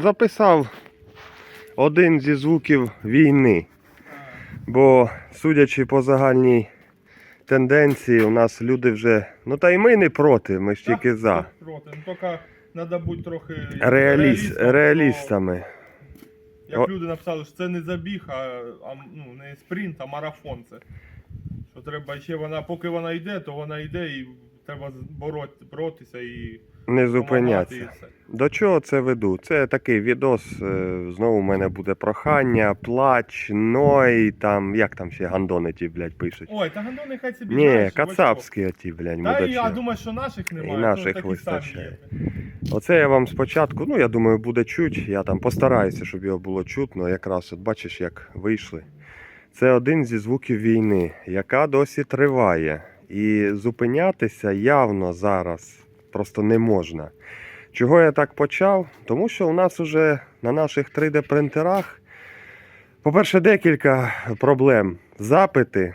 записав один зі звуків війни. Бо, судячи по загальній тенденції, у нас люди вже. Ну та й ми не проти, ми ж тільки за. Проти. Ну тільки треба бути трохи Реаліст, реалістами. Як люди написали, що це не забіг, а, а ну, не спринт, а марафон це. Що треба ще вона, поки вона йде, то вона йде і треба боротися і Не зупинятися. До чого це веду? Це такий відос. е, Знову в мене буде прохання, плач, ной, там, як там ще гандони ті, блядь, пишуть. Ой, та гандони хай собі Ні, кацапські оті, блядь. Та і я думаю, що наших немає. І то наших такі вистачає. самі є. Оце я вам спочатку, ну я думаю, буде чуть. Я там постараюся, щоб його було чутно. Якраз от бачиш, як вийшли. Це один зі звуків війни, яка досі триває. І зупинятися явно зараз просто не можна. Чого я так почав? Тому що у нас вже на наших 3D-принтерах, по-перше, декілька проблем. Запити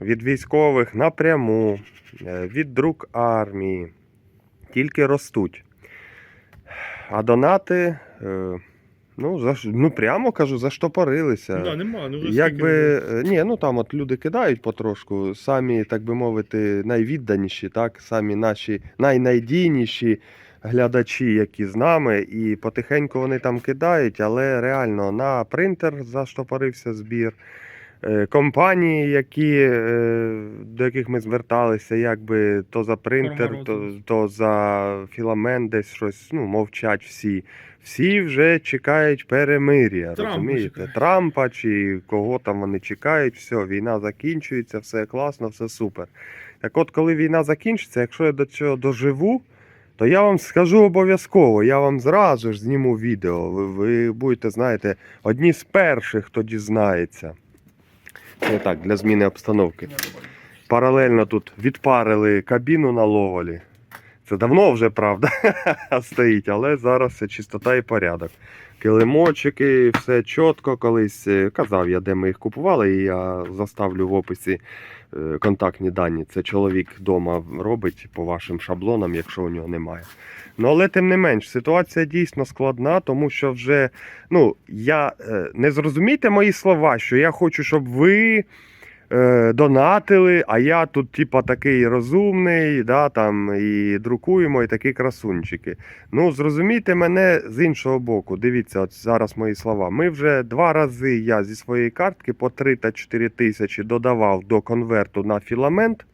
від військових напряму, е, від друк армії тільки ростуть. А донати, е, ну, за, ну прямо кажу, заштопорилися. Да, нема, ну, Якби, скільки е, ні, ну там от люди кидають потрошку, самі, так би мовити, найвідданіші, так, самі наші найнайдійніші глядачі, які з нами, і потихеньку вони там кидають, але реально на принтер заштопорився збір. Е, Компанії, які, е, до яких ми зверталися, якби то за принтер, то, то за філамент десь щось, ну, мовчать всі. Всі вже чекають перемир'я, розумієте? чекають. Трампа чи кого там вони чекають, все, війна закінчується, все класно, все супер. Так от, коли війна закінчиться, якщо я до цього доживу, то я вам скажу обов'язково, я вам зразу ж зніму відео. Ви, ви будете, знаєте, одні з перших, хто дізнається. Це так, для зміни обстановки. Паралельно тут відпарили кабіну на ловолі. Це давно вже, правда, стоїть, але зараз це чистота і порядок. Килимочки, все чітко. Колись е, казав я, де ми їх купували, і я заставлю в описі е, контактні дані. Це чоловік вдома робить по вашим шаблонам, якщо у нього немає. Ну, але тим не менш, ситуація дійсно складна, тому що вже ну, я е, не зрозумійте мої слова, що я хочу, щоб ви е, донатили, а я тут, типа, такий розумний, да, там, і друкуємо, і такі красунчики. Ну, зрозумійте мене з іншого боку. Дивіться, от зараз мої слова. Ми вже два рази я зі своєї картки по 3 та 4 тисячі додавав до конверту на філамент.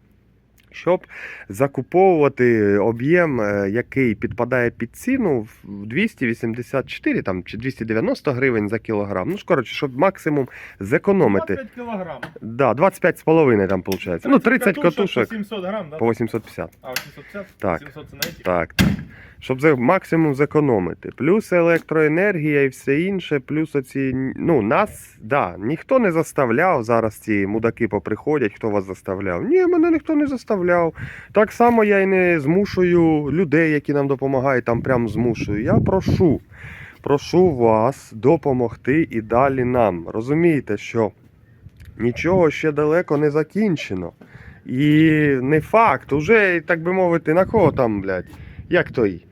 Щоб закуповувати об'єм, е, який підпадає під ціну в 284 там, чи 290 гривень за кілограм. Ну, коротше, щоб максимум зекономити. 25 кілограм. Да, 25,5 там виходить. Ну, 30 катушок 700 грам, да? по 850. А, 850? Так. 700 це на? Так, так. Щоб максимум зекономити. Плюс електроенергія і все інше, плюс оці. Ну, нас, да, ніхто не заставляв. Зараз ці мудаки поприходять, хто вас заставляв. Ні, мене ніхто не заставляв. Так само я й не змушую людей, які нам допомагають, там прям змушую. Я прошу. Прошу вас допомогти і далі нам. Розумієте, що нічого ще далеко не закінчено. І не факт, уже, так би мовити, на кого там, блядь, як той?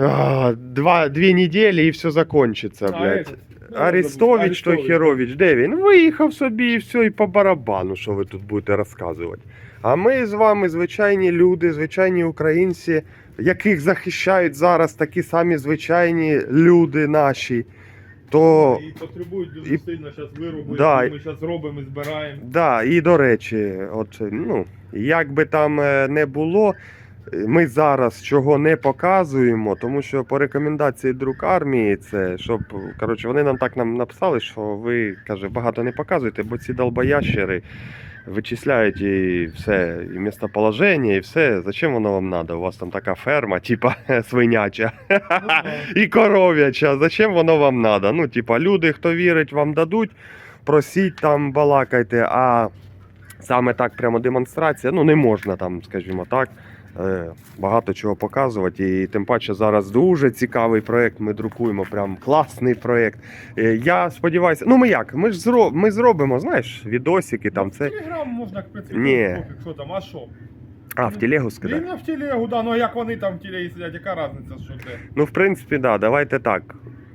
А, два, дві неділі і все закончиться, А, блядь. этот, ну, Арестович, той Херович, де він? Виїхав собі і все, і по барабану, що ви тут будете розказувати. А ми з вами звичайні люди, звичайні українці, яких захищають зараз такі самі звичайні люди наші. То І потребують дуже і- сильно зараз виробити, Да. ми зараз робимо і збираємо. Да, і до речі, от, ну, як би там е, не було, е, ми зараз чого не показуємо, тому що по рекомендації друк армії, це щоб, коротше, вони нам так нам написали, що ви каже, багато не показуєте, бо ці долбоящери вичисляють і все, і містоболоження, і все. Зачем воно вам треба? У вас там така ферма, типа свиняча. Ну, і коров'яча. Зачем воно вам треба? Ну, типа, люди, хто вірить, вам дадуть, просіть там, балакайте, а саме так прямо демонстрація, ну не можна там, скажімо так. Е, Багато чого показувати, і тим паче зараз дуже цікавий проект. Ми друкуємо, прям класний проект. Е, Я сподіваюся, ну ми як? Ми ж зро... ми зробимо, знаєш, відосики там це. Телеграм можна, в принципі, Ні. що там, а що? А, в телегу скидати. Він в телегу, да, ну а як вони там в телегі сидять, яка різниця, що це? Ну, в принципі, да, давайте так.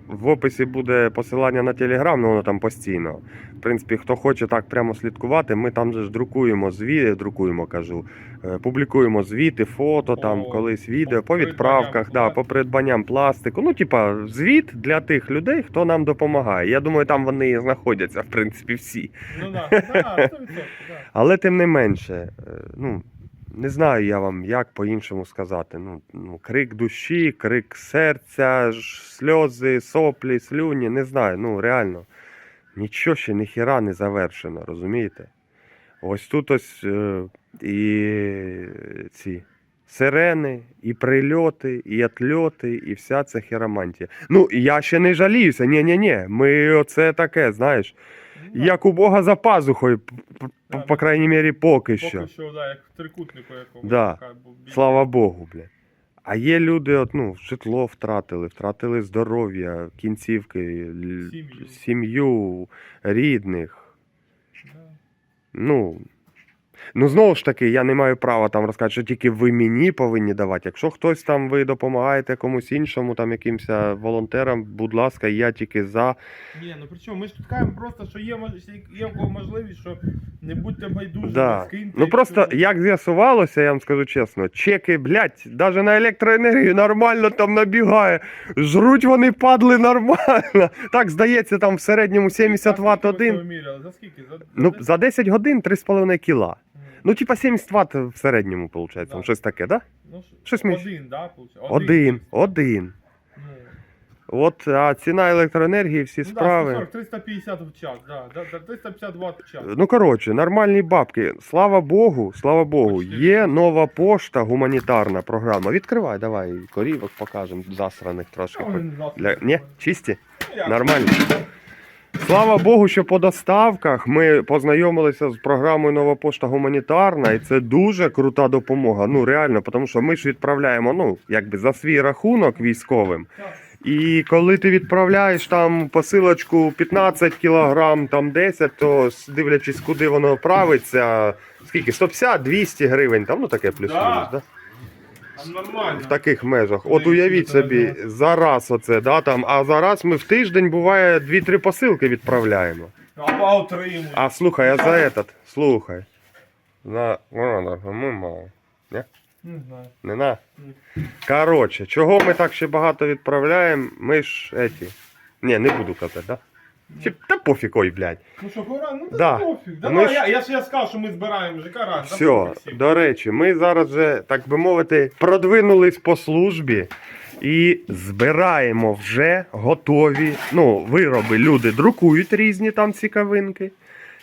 В описі буде посилання на Телеграм, ну воно там постійно. В принципі, хто хоче так прямо слідкувати, ми там же ж друкуємо звіти, друкуємо, кажу, е, публікуємо звіти, фото, там колись відео, по по відправках, да, по придбанням пластику. Ну, типа, звіт для тих людей, хто нам допомагає. Я думаю, там вони і знаходяться, в принципі, всі. Ну да, да, 100%, да. Але тим не менше, е, ну, не знаю я вам, як по-іншому сказати. Ну, ну, крик душі, крик серця, сльози, соплі, слюні, не знаю. Ну, реально, нічого ще ніхіра не завершено, розумієте? Ось тут ось е, і ці сирени, і прильоти, і отльоти, і вся ця хіромантія. Ну, я ще не жаліюся, ні-ні-ні, ми оце таке, знаєш. Ну. Як у Бога за пазухою, п- п- Да, по крайній мірі, поки що. Поки що, да, як в трикутнику якомусь. Да. Слава Богу, бля. А є люди, от, ну, житло втратили, втратили здоров'я, кінцівки, Сім'ю. сім'ю, рідних. Да. Ну, ну, знову ж таки, я не маю права там розказати, що тільки ви мені повинні давати. Якщо хтось там ви допомагаєте комусь іншому, там якимось волонтерам, будь ласка, я тільки за. Ні, ну при чому? Ми ж тут кажемо просто, що є, є можливість, що не будьте байдужі, Да. скиньте. Ну просто як з'ясувалося, я вам скажу чесно, чеки, блядь, навіть на електроенергію нормально там набігає. Жруть вони падли нормально. Так, здається, там в середньому 70 А Вт один. За скільки? За, Ну, за 10 годин 3,5 кіла. Ну, типа 70 Вт в середньому, виходить. Да. Щось таке, да? Ну, щось ми- Один, да, получается? Один, один. Ну, От а ціна електроенергії, всі ну, справи. Да, 350 в час, да, да, да, 350 Вт в час. Ну, коротше, нормальні бабки. Слава Богу, слава Богу, Почти. є нова пошта, гуманітарна програма. Відкривай, давай, корівок покажемо, засраних трошки. Не завтра Для... Ні, чисті? Ну. Нормально. Слава Богу, що по доставках ми познайомилися з програмою Нова пошта гуманітарна, і це дуже крута допомога. Ну реально, тому що ми ж відправляємо ну, якби за свій рахунок військовим. І коли ти відправляєш там посилочку 15 кілограм, там 10, то дивлячись, куди воно правиться, скільки? 150-200 гривень, там ну таке плюс-мінус, Да. Нормально. в таких межах. От уявіть собі, зараз оце, да, там, а зараз ми в тиждень буває 2-3 посилки відправляємо. А. А слухай, а за этот, слухай. На, ладно, ми мало. Не знаю. Не на. Ні. Коротше, чого ми так ще багато відправляємо? Ми ж еті. Ні, не буду казати, да? Чи, та пофіг, ой, блядь. Ну що, пора? Ну Да. да. пофіг. Ми Давай, ж- я, я ж я сказав, що ми збираємо ЖК раз. да Все, пофіг всім. до речі, ми зараз вже, так би мовити, продвинулись по службі і збираємо вже готові ну, вироби. Люди друкують різні там цікавинки.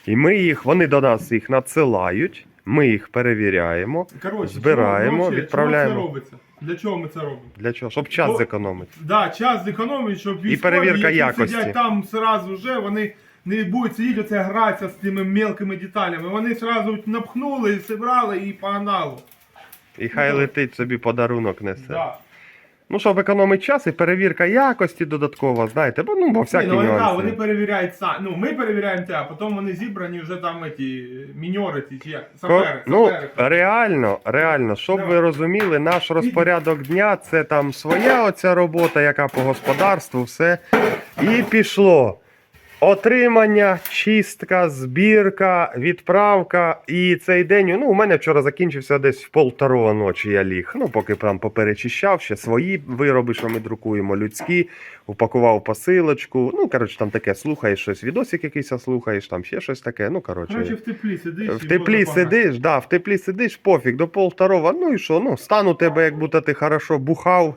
І ми їх, вони до нас їх надсилають, ми їх перевіряємо. Коротше, збираємо, чого- коротше, відправляємо. Чого це робиться? Для чого ми це робимо? Для чого? Щоб час зекономити. Да, час зекономить, щоб військові, перевірка які якості. сидять там сразу вже, вони не будуть сидіти оце гратися з тими мелкими деталями. Вони сразу напхнули, зібрали і погнали. І хай летить собі подарунок несе. Да. Ну, щоб економити час і перевірка якості додаткова, знаєте, бо ну, бо всякі Ні, ну, яка, нюанси. вони перевіряють са- Ну, ми перевіряємо те, а потім вони зібрані вже там ті міньори ці чи як. Ко- Сапери, ну, сапери. реально, реально, щоб Давай. ви розуміли, наш розпорядок дня це там своя оця робота, яка по господарству, все. І пішло. Отримання, чистка, збірка, відправка. І цей день, ну, у мене вчора закінчився десь в полторова ночі я ліг. Ну, поки там поперечищав, ще свої вироби, що ми друкуємо, людські, упакував посилочку. Ну, коротше, там таке, слухаєш щось, відосик якийсь слухаєш, там ще щось таке. Ну, коротше. Коротше, в теплі сидиш. В теплі сидиш, да, в теплі сидиш, пофіг, до пол второго, ну і що, ну, стан у тебе, як будто ти хорошо бухав.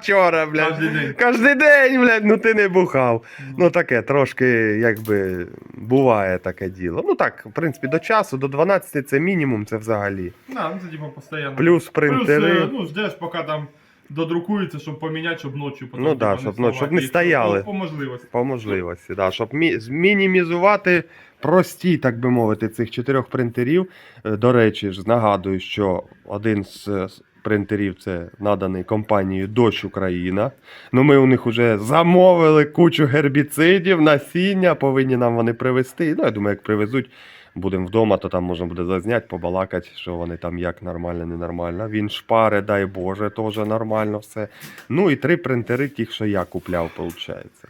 Вчора, блядь. Кожний день. Кожний день, блядь, ну ти не бухав. Ну таке, трошки, якби, буває таке діло. Ну так, в принципі, до часу, до 12 це мінімум, це взагалі. Да, ну це типа постійно. Плюс принтери. Плюс, е, ну, ждеш, поки там додрукується, щоб поміняти, щоб ночі потім. Ну да, типа, щоб, ну, вставати. щоб не І стояли. По, по можливості. По можливості, да, щоб мі- змінімізувати прості, так би мовити, цих чотирьох принтерів. Е, До речі, ж нагадую, що один з е, с- принтерів це наданий компанією Дощ Україна. Ну, ми у них вже замовили кучу гербіцидів, насіння, повинні нам вони привезти. Ну, я думаю, як привезуть, будемо вдома, то там можна буде зазняти, побалакати, що вони там як нормально, ненормально. Він шпари, дай Боже, теж нормально все. Ну і три принтери, ті, що я купляв, виходить.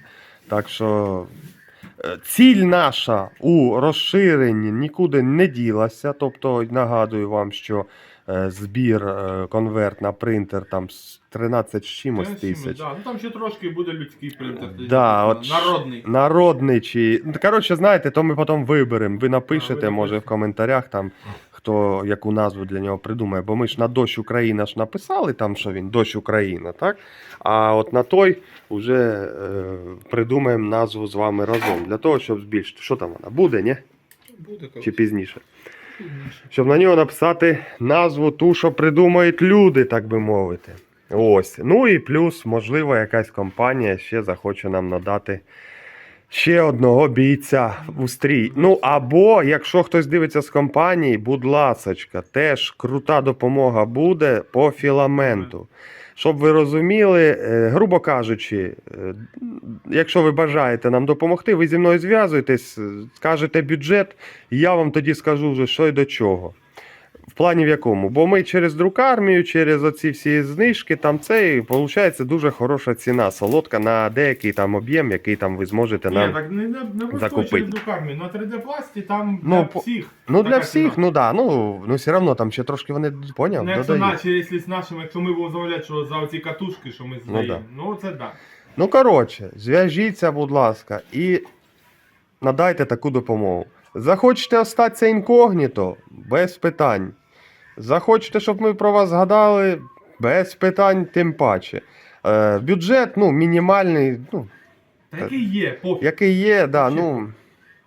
Так що е, ціль наша у розширенні нікуди не ділася. Тобто, нагадую вам, що збір е, конверт на принтер там з 13 з чимось тисяч. Да. Ну там ще трошки буде людський принтер. Да, от Народний. Народний чи. Ну, Коротше, знаєте, то ми потім виберемо. Ви А, напишете, ви може, в коментарях там, хто яку назву для нього придумає. Бо ми ж на дощ Україна ж написали там, що він дощ Україна, так? А от на той вже е, придумаємо назву з вами разом. Для того, щоб збільшити. Що там вона? Буде, ні? Буде. Чи пізніше? Щоб на нього написати назву ту, що придумають люди, так би мовити. Ось. Ну і плюс, можливо, якась компанія ще захоче нам надати ще одного бійця у стрій. Ну або, якщо хтось дивиться з компанії, будь ласочка, теж крута допомога буде по філаменту. Щоб ви розуміли, е, грубо кажучи, е, якщо ви бажаєте нам допомогти, ви зі мною зв'язуєтесь, скажете бюджет, і я вам тоді скажу вже, що й до чого. В плані в якому? Бо ми через друкармію, через оці всі знижки, там це і виходить дуже хороша ціна, солодка на деякий там об'єм, який там ви зможете Ні, нам. так не, не, не просто закупити. через друкармію. На 3D пласті там Ну, для по- всіх. Ну для така всіх, ціна. ну да, ну, ну все одно там ще трошки вони поняв, Ну, якщо додають. наче, якщо з нашими, якщо ми будемо замовляти, що за оці катушки, що ми Ну, здаємо, да. ну це да. Ну, коротше, зв'яжіться, будь ласка, і надайте таку допомогу. Захочете остатися інкогніто, без питань. Захочете, щоб ми про вас згадали, без питань, тим паче. Е, бюджет, ну, мінімальний, ну, Та який є, пофіг. який є, да, ну,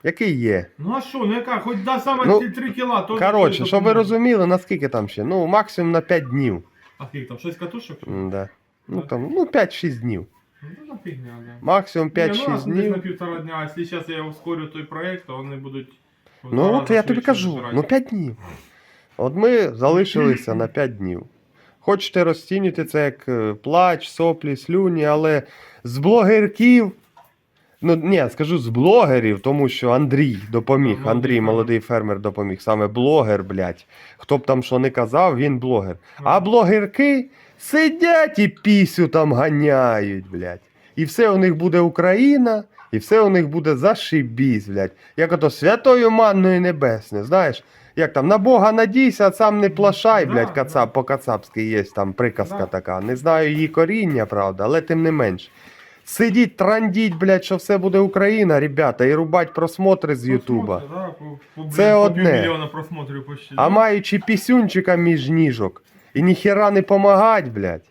який є. Ну а що, ну яка, хоч да саме Ну, ці 3 кіла, то Коротше, щоб ви розуміли, наскільки там ще? Ну, максимум на 5 днів. А скільки там, 6 катушок? М, Да. Ну, там, ну, 5-6 днів. Ну, фігня. Максимум ну, 5-6 у нас десь на півтора дня, а якщо зараз я ускорю той проект, то вони будуть... Ну, от я тобі кажу, ну 5 днів. От ми залишилися на 5 днів. Хочете розцінювати це як е, плач, соплі, слюні, але з блогерків. Ну, ні, скажу з блогерів, тому що Андрій допоміг. Ну, Андрій, фермер. молодий фермер, допоміг. Саме блогер, блядь. Хто б там що не казав, він блогер. А блогерки сидять і пісю там ганяють, блядь. І все у них буде Україна, і все у них буде зашибісь, блядь. Як ото святою манною небесне, знаєш? Як там на Бога надійся, а сам не плашай, блядь, кацап, по-кацапськи є там приказка така. Не знаю її коріння, правда, але тим не менш. Сидіть, трандіть, блядь, що все буде Україна, ребята, і рубать просмотри з Ютуба. Це одне. А маючи пісюнчика між ніжок і ніхіра не помагать, блядь.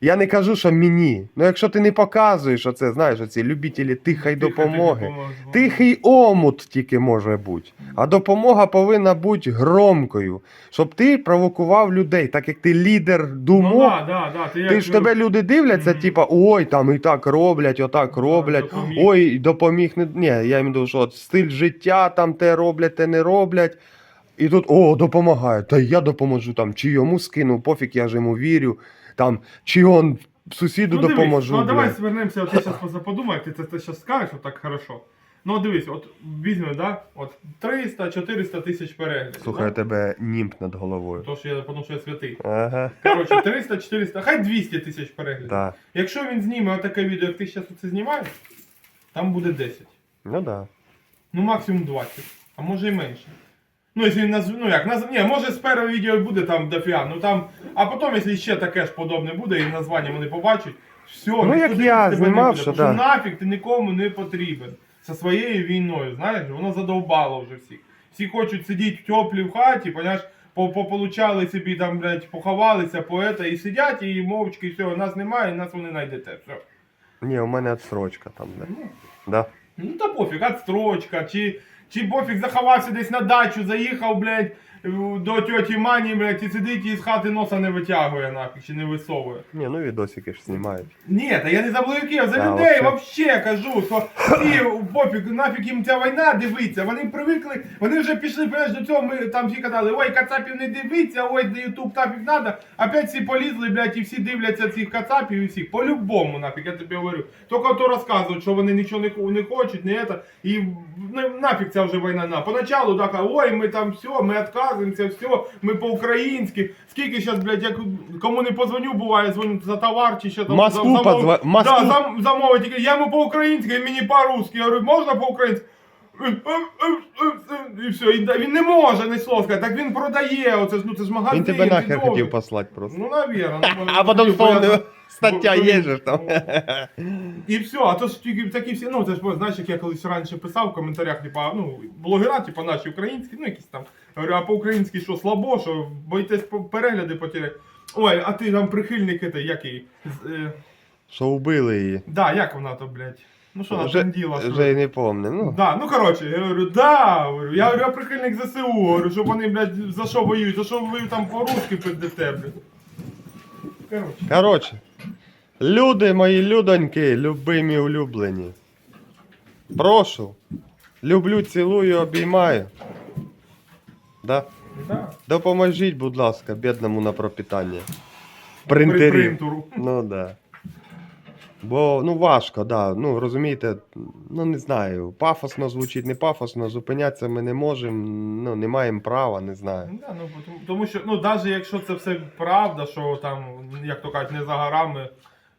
Я не кажу, що мені. Ну якщо ти не показуєш оце, знаєш, оці любителі тихої допомоги. Тихий омут тільки може бути. А допомога повинна бути громкою, щоб ти провокував людей, так як ти лідер Ну, думок. да, да, да, ти, Ти як, ж тебе люди дивляться, Мгм. типа, ой, там і так роблять, отак Да, роблять, допоміг. ой, допоміг не. Ні, я їм думаю, що от стиль життя, там те роблять, те не роблять. І тут, о, допомагає. Та я допоможу там, чи йому скину, пофіг, я ж йому вірю. Там, чи он сусіду ну, дивись, допоможу. Ну, давай звернемося, от ти зараз подумай, ти це, це зараз скажеш, от так хорошо. Ну, дивись, от візьми, да, от 300-400 тисяч переглядів. Слухай, у да? тебе німп над головою. То, що я, тому що я святий. Ага, Коротше, 300-400, хай 200 тисяч переглядів. да. Якщо він зніме отаке відео, як ти зараз це знімаєш, там буде 10. Ну да. Ну, максимум 20, а може і менше. Ну, якщо він назв... ну як, наз... Ні, може з першого відео буде там дофіга, ну там, а потім, якщо ще таке ж подобне буде, і названня вони побачать, все, Ну, як я тебе не знімав, буде, що да. нафіг ти нікому не потрібен. Зі своєю війною, знаєш, воно задовбало вже всіх. Всі хочуть сидіти в теплій в хаті, поняєш, по- пополучали собі там, блядь, поховалися, поета, і сидять, і мовчки, і все, нас немає, і нас вони знайдете. Все. Ні, у мене отсрочка там. Да. Ну, Да. Ну та пофіг, отстрочка, чи, чи Бофік заховався десь на дачу, заїхав, блядь, до тьоті Мані, блядь, і сидить і з хати носа не витягує нафіг, чи не висовує. Ні, ну відосики ж знімають. Ні, та я не за блояків, за А, людей вообще. вообще кажу, що всі пофіг, нафіг їм ця війна дивиться. Вони привикли, вони вже пішли, понимаєш, до цього ми там всі казали, ой, кацапів не дивиться, ой, де ютуб тафіг надо. Опять всі полізли, блядь, і всі дивляться цих кацапів і всіх. По-любому, нафіг, я тобі говорю. Тільки то розказують, що вони нічого не, ху- не хочуть, не это. І ну, нафіг ця вже війна. На. Поначалу так, ой, ми там все, ми відказуємося, все, ми по-українськи. Скільки зараз, блядь, як кому не позвоню, буває, дзвоню за товар чи що там. Москву за- замов- позва- Москву- Да, зам, замовить, я йому по-українськи, він мені по-русски. Я говорю, можна по-українськи? І все, і він не може не слово сказати, так він продає, оце ну це ж магазин. Він тебе нахер должен. хотів послати просто. Ну, навірно. ну, А потім хотів, бо я- вспомнив, стаття бо- є же ж там. І все, а то ж тільки такі всі, ну це ж знаєш, як я колись раніше писав в коментарях, типа, ну, блогера, типа наші українські, ну якісь там. Говорю, а по-українськи що слабо, що боїтесь по- перегляди потеряти. Ой, а ти там прихильник який? З, е, Що вбили її. да, як вона то, блядь? Ну що вона Вже, тренділа? вже й не помню. Ну, Да, ну коротше, я говорю, да, говорю, я говорю, я прихильник ЗСУ, говорю, що вони, блядь, за що воюють, за що ви там по-русски пиздите, блядь. Коротше. Коротше, люди мої людоньки, любимі улюблені. Прошу. Люблю, цілую, обіймаю. Да? Да. Допоможіть, будь ласка, бідному на пропитання. Принтерів. принтеру. Ну да. Бо ну важко, да. Ну розумієте, ну не знаю, пафосно звучить, не пафосно, зупинятися ми не можемо, ну не маємо права, не знаю. Ну, Да, ну, тому- тому що, ну, навіть якщо це все правда, що там, як то кажуть, не за горами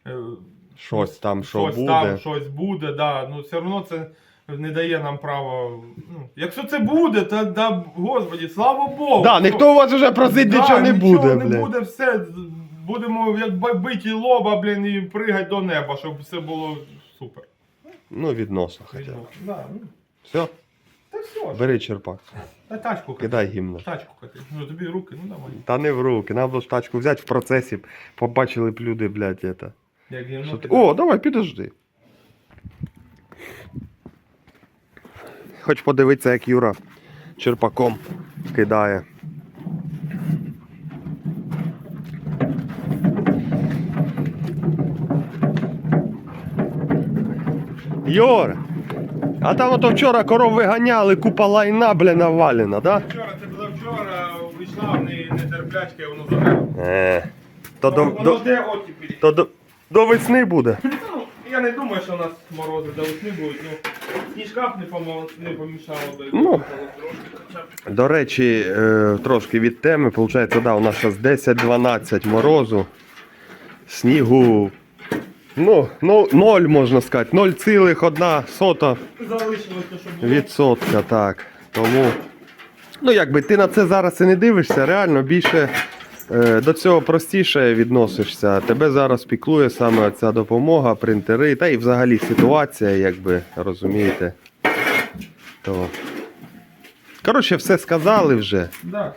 е, Щось там, що щось буде. там, щось буде, да, ну все одно це не дає нам права. Ну, якщо це буде, то да, господі, слава Богу. Да, ніхто у вас вже просить да, нічого не буде, не блядь. буде, все. Будемо як би- биті лоба, блін, і пригати до неба, щоб все було супер. Ну, відносно хоча б. Да, ну, Все, та все. ж. бери черпак, Та тачку кати. кидай гімно. Тачку кати. Ну тобі руки, ну давай. Та не в руки, треба було ж тачку взяти в процесі, побачили б люди, блядь, это. Як гімно Що ти... О, давай, підожди. Хоч подивитися, як Юра черпаком кидає. Юра, а там ото вчора коров виганяли, купа лайна, бля, навалена, да? Вчора, це було вчора, вийшла не, не терплячка, і воно забило. Е, то до, Воно до, де оттепель. то до, до весни буде. Ну, я не думаю, що у нас морози до весни будуть. Ну, б не, помо... не помішало би. Ну. Трошки хоча б. До речі, е, трошки від теми. Получається, да, у нас зараз 10-12 морозу. Снігу. Ну, ну, ноль можна сказати. 0,1 сота Залишилось те, відсотка, так. Тому. Ну, якби ти на це зараз і не дивишся, реально більше е, до цього простіше відносишся. Тебе зараз піклує саме ця допомога, принтери, та і взагалі ситуація, якби розумієте. То. Коротше, все сказали вже. Да.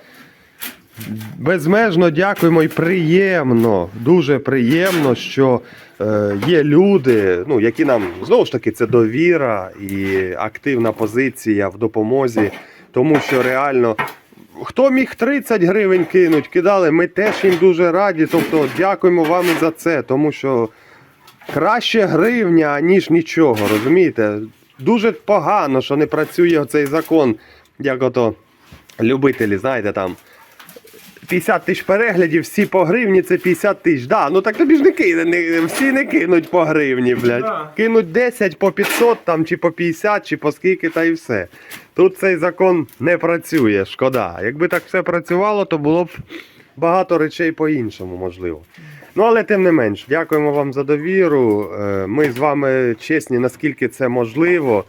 Безмежно дякуємо і приємно, дуже приємно, що е, є люди, ну, які нам знову ж таки це довіра і активна позиція в допомозі, тому що реально. Хто міг 30 гривень кинуть, кидали, ми теж їм дуже раді. Тобто дякуємо вам і за це, тому що краще гривня, ніж нічого, розумієте? Дуже погано, що не працює цей закон, як ото любителі, знаєте, там 50 тисяч переглядів, всі по гривні це 50 тисяч. Да, ну так тобі ж не кине, не, всі не кинуть по гривні, блядь. Да. Кинуть 10 по 500 там, чи по 50, чи по скільки, та і все. Тут цей закон не працює, шкода. Якби так все працювало, то було б багато речей по-іншому, можливо. Ну, але тим не менш, дякуємо вам за довіру. Е, Ми з вами чесні, наскільки це можливо.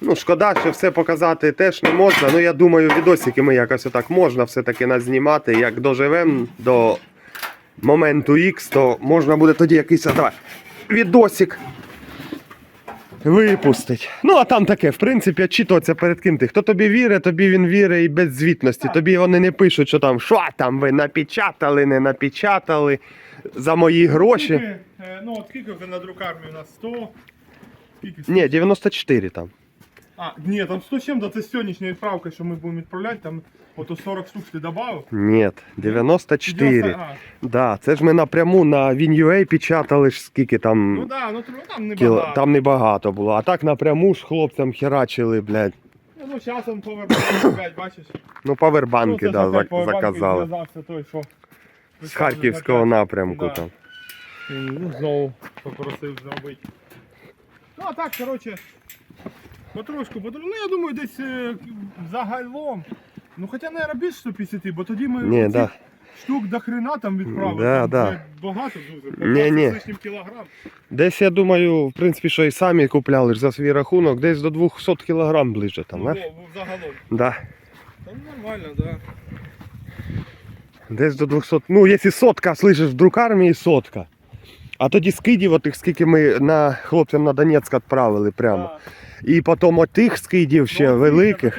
Ну, шкода, що все показати теж не можна. Ну, я думаю, відосики ми якось отак можна все-таки назнімати. Як доживемо до моменту X, то можна буде тоді якийсь давай, відосик випустить. Ну, а там таке, в принципі, очитуватися перед ким ти. Хто тобі вірить, тобі він вірить і без звітності. Тобі вони не пишуть, що там, що там ви напечатали, не напечатали за мої гроші. Е, ну, от скільки вже на друкармі у нас 100? Скільки? Ні, 94 там. А, ні, там 100 чим, це з сьогоднішньої відправки, що ми будемо відправляти, там ото 40 штук ти додав. Ні, 94. А, Да, це ж ми напряму на WinUA печатали ж скільки там. ну да, ну тр- там не Кіло... багато. Там небагато було. А так напряму ж хлопцям херачили, блядь. Ну, ну часом повернемо опять, бачиш. Ну, павербанки, ну, це да, ж опять зак- повербанки заказали. зв'язався той, що. З Харківського напрямку Да. там. Ну, знову попросив зробити. Ну, а так, коротше, потрошку, потрошку. Ну, я думаю, десь е, загалом. Ну, хоча, наверное, більше 150, бо тоді ми Ні, оцих да. штук до хрена там відправили. Да, там, да. блядь, Багато дуже. по Ні, з лишнім кілограм. Десь я думаю, в принципі, що і самі купляли ж за свій рахунок, десь до 200 кг ближче там, Ну, да? во- загалом. Да. Та нормально, да. Десь до 200. Ну, якщо сотка, слышиш, в друкармії сотка. А тоді скидів отих, скільки ми на хлопцям на Донецьк відправили прямо. І потім отих скидів ще Ну, великих,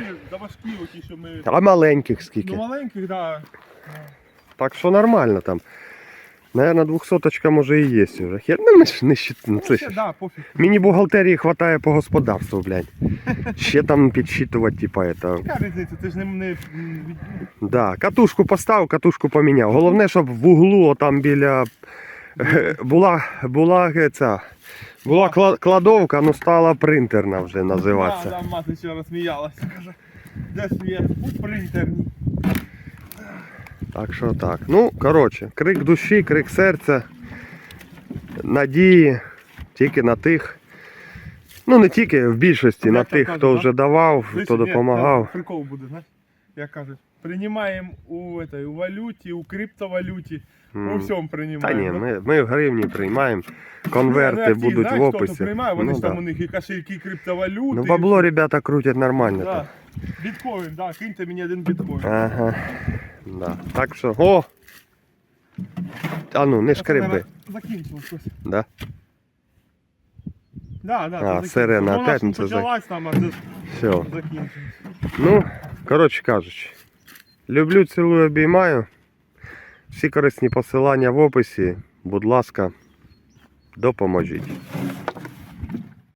оті, що ми... а маленьких скільки. Ну, маленьких, да. Так що нормально там. Наверно, двохсоточка може і є вже. Хер, ну, не ну, Ну, це ще, да, пофіг. Мені бухгалтерії хватає по господарству, блядь. Ще там підсчитувати, типа, это. Яка різниця, ти ж не... не... Да, катушку поставив, катушку поміняв. Головне, щоб в углу там біля була, була е, ця. Була кла- кладовка, ну стала принтерна вже називатися. Да, да, мати ще розсміялася. Каже, де світ? У принтерні. Так що так. Ну, коротше, крик душі, крик серця, надії тільки на тих. Ну, не тільки в більшості, на як тих, кажуть, хто да? вже давав, хто ні, допомагав. там Прикол буде, знаєш? Як кажуть, приймаємо у, этой, у валюті, у криптовалюті, у М. всьому Та приймаємо. ні, да? ми, ми в гривні приймаємо. Конверти Ну, а ті, будуть знаєш, в хто то описі. приймає, вони Ну, ж там да. у них і кошельки криптовалюти. ну бабло ребята крутять нормально. Да. так. Біткоін, да, киньте мені один біткоін. Ага. Да. Так що. О! А ну, не Це, Закінчилось щось. Да? Да, да, А, це закінчилось. сирена Ну, вона опять, ж ну, це за- почалась там, а це ж Все. закінчилось. Ну, коротше кажучи, люблю, цілую, обіймаю. Всі корисні посилання в описі. Будь ласка, допоможіть.